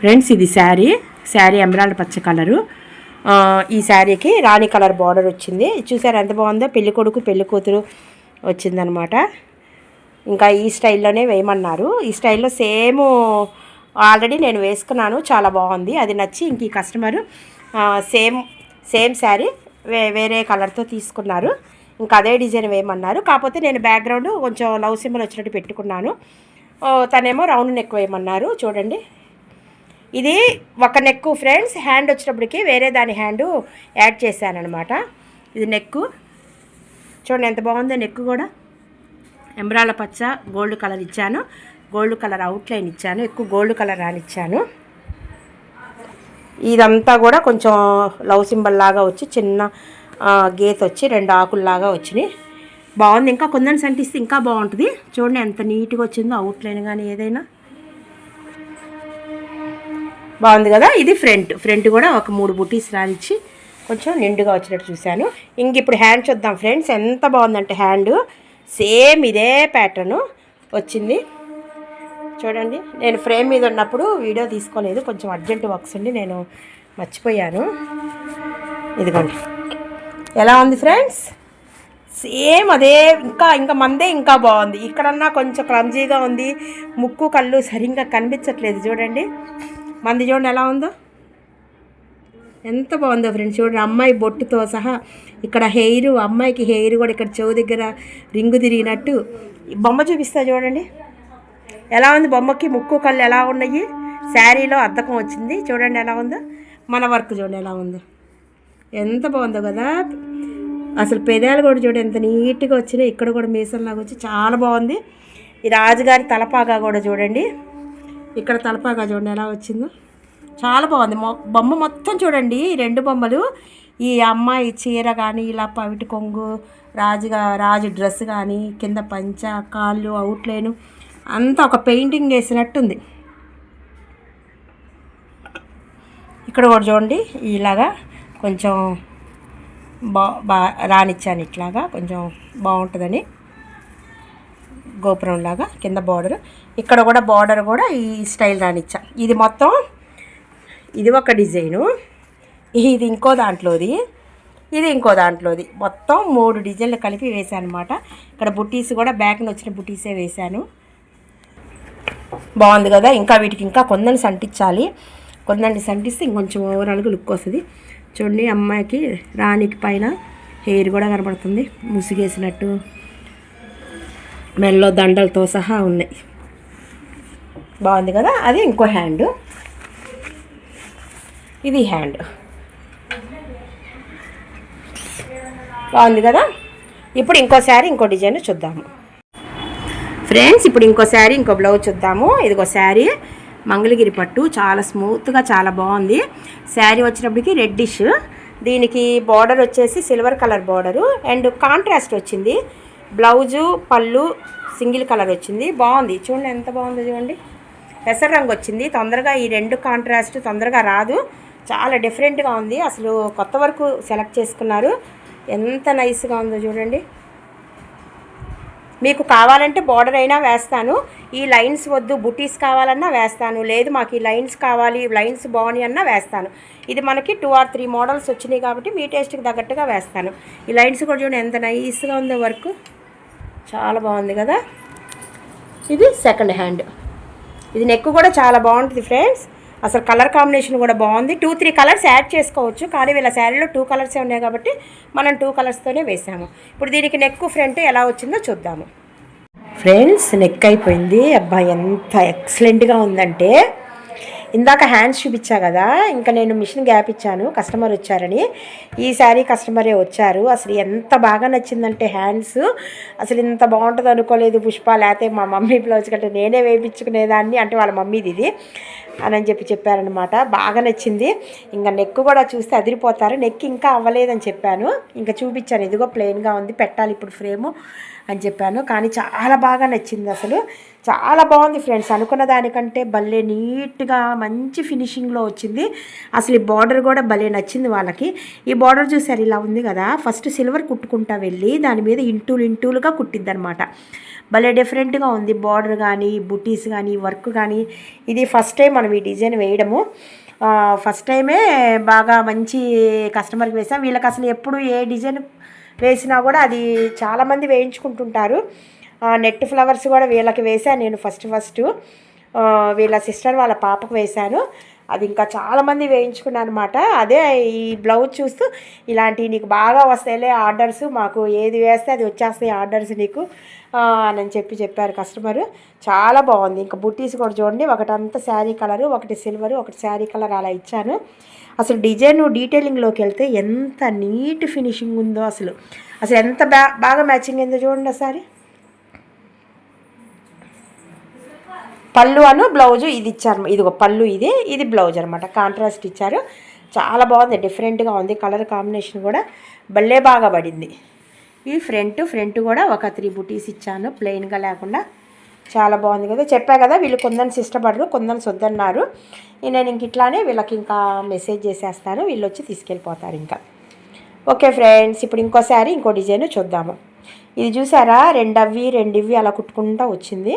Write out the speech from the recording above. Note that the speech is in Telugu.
ఫ్రెండ్స్ ఇది శారీ. శారీ ఎమరాల్డ్ పచ్చ కలరు. ఈ శారీకి రాణి కలర్ బార్డర్ వచ్చింది. చూసారు ఎంత బాగుందో? పెళ్ళి కొడుకు పెళ్ళి కూతురు వచ్చిందనమాట. ఇంకా ఈ స్టైల్లోనే వేయమన్నారు. ఈ స్టైల్లో సేమ్ ఆల్రెడీ నేను వేసుకున్నాను. చాలా బాగుంది. అది నచ్చి ఇంక ఈ కస్టమరు సేమ్ సేమ్ శారీ వే వేరే కలర్తో తీసుకున్నారు. ఇంకా అదే డిజైన్ వేయమన్నారు. కాకపోతే నేను బ్యాక్గ్రౌండ్ కొంచెం లవ్ సింబల్ వచ్చినట్టు పెట్టుకున్నాను. తనేమో రౌండ్ నెక్ వేయమన్నారు. చూడండి. ఇది ఒక నెక్ ఫ్రెండ్స్ హ్యాండ్ వచ్చినప్పటికి వేరే దాని హ్యాండ్ యాడ్ చేశానమాట ఇది నెక్ చూడండి ఎంత బాగుందో నెక్ కూడా. ఎంబ్రాల పచ్చ గోల్డ్ కలర్ ఇచ్చాను. గోల్డ్ కలర్ అవుట్లైన్ ఇచ్చాను. ఎక్కువ గోల్డ్ కలర్ రానిచ్చాను. ఇదంతా కూడా కొంచెం లవ్ సింబల్ లాగా వచ్చి చిన్న గేత్ గీత వచ్చి రెండు ఆకుల్లాగా వచ్చినాయి. బాగుంది. ఇంకా కొందని సంటిస్తే ఇంకా బాగుంటుంది. చూడండి ఎంత నీట్గా వచ్చిందో అవుట్లైన్ కానీ ఏదైనా. బాగుంది కదా? ఇది ఫ్రంట్. ఫ్రంట్ కూడా ఒక మూడు బుటీస్ రానిచ్చి కొంచెం నిండుగా వచ్చినట్టు చూశాను. ఇంక ఇప్పుడు హ్యాండ్ చూద్దాం ఫ్రెండ్స్. ఎంత బాగుందంటే హ్యాండ్. సేమ్ ఇదే ప్యాటర్ను వచ్చింది. చూడండి నేను ఫ్రేమ్ మీద ఉన్నప్పుడు వీడియో తీసుకోలేదు. కొంచెం అర్జెంట్ వర్క్స్ ఉండి నేను మర్చిపోయాను. ఇదిగోండి. ఎలా ఉంది ఫ్రెండ్స్? సేమ్ అదే ఇంకా ఇంకా మందే ఇంకా బాగుంది. ఇక్కడన్నా కొంచెం క్రంజీగా ఉంది. ముక్కు కళ్ళు సరిగ్గా కనిపించట్లేదు. చూడండి. మంది చూడండి ఎలా ఉందో. ఎంత బాగుందో ఫ్రెండ్స్. చూడండి అమ్మాయి బొట్టుతో సహా ఇక్కడ హెయిర్ అమ్మాయికి హెయిర్ కూడా ఇక్కడ చెవు దగ్గర రింగు తిరిగినట్టు. బొమ్మ చూపిస్తా చూడండి. ఎలా ఉంది బొమ్మకి? ముక్కు కళ్ళు ఎలా ఉన్నాయి? శారీలో అద్దకం వచ్చింది. చూడండి ఎలా ఉందో. మన వర్క్ చూడండి ఎలా ఉందో. ఎంత బాగుందో కదా. అసలు పెదాలు కూడా చూడండి ఎంత నీట్గా వచ్చినాయి. ఇక్కడ కూడా మీసంలాగా వచ్చి చాలా బాగుంది. ఈ రాజుగారి తలపాగా కూడా చూడండి. ఇక్కడ తలపాగా చూడండి ఎలా వచ్చిందో. చాలా బాగుంది. మొ- బొమ్మ మొత్తం చూడండి. రెండు బొమ్మలు ఈ అమ్మాయి చీర కానీ ఇలా పవిటి కొంగు రాజుగా రాజు డ్రెస్ కానీ కింద పంచ కాళ్ళు అవుట్లైను అంతా ఒక పెయింటింగ్ వేసినట్టుంది. ఇక్కడ కూడా చూడండి. ఇలాగా కొంచెం బా బా రానిచ్చాను ఇట్లాగా. కొంచెం బాగుంటుందని. గోపురం లాగా కింద బార్డర్ ఇక్కడ కూడా బార్డర్ కూడా ఈ స్టైల్ రానిచ్చా ఇది మొత్తం ఇది ఒక డిజైను ఇది ఇంకో దాంట్లోది. ఇది ఇంకో దాంట్లోది. మొత్తం మూడు డిజైన్లు కలిపి వేసాను అనమాట ఇక్కడ బుటీస్ కూడా బ్యాక్ని వచ్చిన బుటీసే వేశాను. బాగుంది కదా? ఇంకా వీటికి ఇంకా కొందని సంటించాలి. కొందని సంటిస్తే ఇంకొంచెం ఓవరాల్గా లుక్ వస్తుంది. చూడండి అమ్మాయికి రాణికి పైన హెయిర్ కూడా కనబడుతుంది. ముసిగేసినట్టు. మెల్లో దండలతో సహా ఉన్నాయి. బాగుంది కదా? అది ఇంకో హ్యాండ్. ఇది హ్యాండ్. బాగుంది కదా? ఇప్పుడు ఇంకో శారీ ఇంకో డిజైన్ చూద్దాము. ఫ్రెండ్స్ ఇప్పుడు ఇంకో శారీ ఇంకో బ్లౌజ్ చూద్దాము. ఇదిగో శారీ. మంగళగిరి పట్టు. చాలా స్మూత్గా చాలా బాగుంది. శారీ వచ్చినప్పటికి రెడ్డిష్ దీనికి బార్డర్ వచ్చేసి silver colour border and contrast వచ్చింది. బ్లౌజు పళ్ళు సింగిల్ కలర్ వచ్చింది. బాగుంది. చూడండి ఎంత బాగుందో చూడండి. పెసర రంగు వచ్చింది. తొందరగా ఈ రెండు కాంట్రాస్ట్ తొందరగా రాదు. చాలా డిఫరెంట్గా ఉంది. అసలు కొత్త వరకు సెలెక్ట్ చేసుకున్నారు. ఎంత నైస్గా ఉందో చూడండి. మీకు కావాలంటే బార్డర్ అయినా వేస్తాను. ఈ లైన్స్ వద్దు బుటీస్ కావాలన్నా వేస్తాను. లేదు మాకు ఈ లైన్స్ కావాలి లైన్స్ బాగున్నాయి అన్నా వేస్తాను. ఇది మనకి టూ ఆర్ త్రీ మోడల్స్ వచ్చినాయి కాబట్టి మీ టేస్ట్కి తగ్గట్టుగా వేస్తాను. ఈ లైన్స్ కూడా చూడండి ఎంత నైస్గా ఉందో వర్క్ చాలా బాగుంది కదా? ఇది సెకండ్ హ్యాండ్ ఇది నెక్ కూడా చాలా బాగుంటుంది ఫ్రెండ్స్ అసలు కలర్ కాంబినేషన్ కూడా బాగుంది. టూ త్రీ కలర్స్ యాడ్ చేసుకోవచ్చు. కానీ వీళ్ళ శారీలో టూ కలర్సే ఉన్నాయి కాబట్టి మనం టూ కలర్స్తోనే వేసాము. ఇప్పుడు దీనికి నెక్ ఫ్రంట్ ఎలా వచ్చిందో చూద్దాము. ఫ్రెండ్స్ నెక్ అయిపోయింది. అబ్బా ఎంత ఎక్సలెంట్గా ఉందంటే ఇందాక హ్యాండ్స్ చూపించా కదా ఇంకా నేను మిషన్ గ్యాప్ ఇచ్చాను కస్టమర్ వచ్చారని. ఈసారి కస్టమరే వచ్చారు అసలు ఎంత బాగా నచ్చిందంటే హ్యాండ్స్ అసలు ఇంత బాగుంటుంది అనుకోలేదు పుష్ప లేకపోతే మా మమ్మీ బ్లౌజ్ కంటే నేనే వేయించుకునేదాన్ని అంటే వాళ్ళ మమ్మీది ఇది అని చెప్పి చెప్పారనమాట బాగా నచ్చింది. ఇంకా నెక్ కూడా చూస్తే అదిరిపోతారు. నెక్ ఇంకా అవ్వలేదని చెప్పాను. ఇంకా చూపించాను. ఇదిగో ప్లెయిన్గా ఉంది. పెట్టాలి ఇప్పుడు ఫ్రేము అని చెప్పాను. కానీ చాలా బాగా నచ్చింది అసలు. చాలా బాగుంది ఫ్రెండ్స్. అనుకున్న దానికంటే భలే నీట్గా మంచి ఫినిషింగ్లో వచ్చింది. అసలు ఈ బార్డర్ కూడా భలే నచ్చింది వాళ్ళకి. ఈ బార్డర్ చూసారు ఇలా ఉంది కదా. ఫస్ట్ సిల్వర్ కుట్టుకుంటా వెళ్ళి దాని మీద ఇంటూలు ఇంటూలుగా కుట్టిద్ది అనమాట భలే డిఫరెంట్గా ఉంది బార్డర్ కానీ బుటీస్ కానీ వర్క్ కానీ ఇది ఫస్ట్ టైం మనం ఈ డిజైన్ వేయడము. ఫస్ట్ టైమే బాగా మంచి కస్టమర్కి వేసాం. వీళ్ళకి అసలు ఎప్పుడు ఏ డిజైన్ వేసినా కూడా అది చాలామంది వేయించుకుంటుంటారు. నెట్ ఫ్లవర్స్ కూడా వీళ్ళకి వేసాను నేను ఫస్ట్ ఫస్ట్. వీళ్ళ సిస్టర్ వాళ్ళ పాపకు వేశాను అది ఇంకా చాలామంది వేయించుకున్నాను అనమాట అదే ఈ బ్లౌజ్ చూస్తూ ఇలాంటివి నీకు బాగా వస్తాయిలే ఆర్డర్స్ మాకు ఏది వేస్తే అది వచ్చేస్తాయి ఆర్డర్స్ నీకు అని చెప్పి చెప్పారు కస్టమర్. చాలా బాగుంది. ఇంకా బుట్టీస్ కూడా చూడండి ఒకటంతా శారీ కలరు ఒకటి సిల్వరు ఒకటి శారీ కలర్ అలా ఇచ్చాను. అసలు డిజైన్ డీటెయిలింగ్లోకి వెళ్తే ఎంత నీట్ ఫినిషింగ్ ఉందో అసలు. అసలు ఎంత బ్యా బాగా మ్యాచింగ్ అయిందో చూడండి ఒకసారి పళ్ళు అను బ్లౌజు ఇది ఇచ్చారు. ఇదిగో పళ్ళు ఇది ఇది బ్లౌజ్ అనమాట కాంట్రాస్ట్ ఇచ్చారు. చాలా బాగుంది. డిఫరెంట్గా ఉంది. కలర్ కాంబినేషన్ కూడా భలే బాగా పడింది. ఈ ఫ్రంట్ ఫ్రంట్ కూడా ఒక త్రీ బుటీస్ ఇచ్చాను. ప్లెయిన్గా లేకుండా చాలా బాగుంది కదా. చెప్పా కదా వీళ్ళు కొందని ఇష్టపడరు కొందని సొద్దన్నారు. నేను ఇంక ఇట్లానే వీళ్ళకి ఇంకా మెసేజ్ చేసేస్తాను. వీళ్ళు వచ్చి తీసుకెళ్ళిపోతారు ఇంకా. ఓకే ఫ్రెండ్స్ ఇప్పుడు ఇంకోసారి ఇంకో డిజైన్ చూద్దాము. ఇది చూసారా? రెండు అవి రెండు ఇవి అలా కుట్టుకుంటూ వచ్చింది.